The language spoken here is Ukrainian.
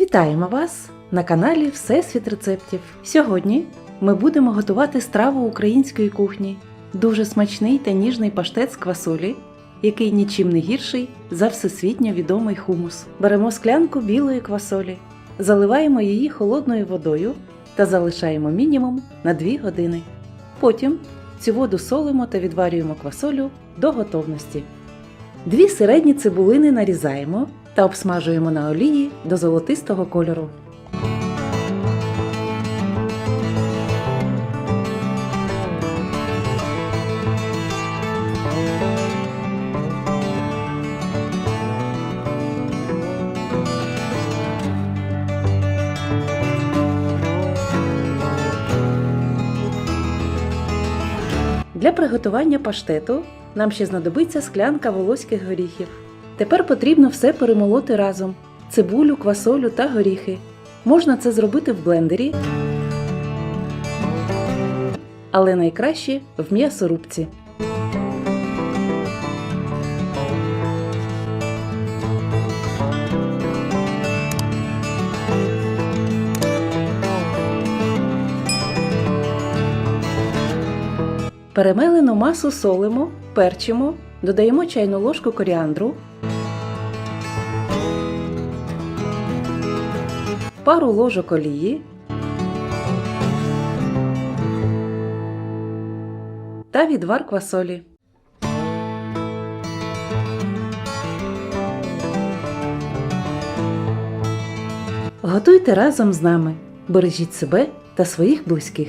Вітаємо вас на каналі Всесвіт рецептів. Сьогодні ми будемо готувати страву української кухні. Дуже смачний та ніжний паштет з квасолі, який нічим не гірший за всесвітньо відомий хумус. Беремо склянку білої квасолі, заливаємо її холодною водою та залишаємо мінімум на 2 години. Потім цю воду солимо та відварюємо квасолю до готовності. Дві середні цибулини нарізаємо та обсмажуємо на олії до золотистого кольору. Для приготування паштету нам ще знадобиться склянка волоських горіхів. Тепер потрібно все перемолоти разом: цибулю, квасолю та горіхи. Можна це зробити в блендері, але найкраще в м'ясорубці. Перемелену масу солимо, перчимо, додаємо чайну ложку коріандру, пару ложок олії та відвар квасолі. Готуйте разом з нами. Бережіть себе та своїх близьких.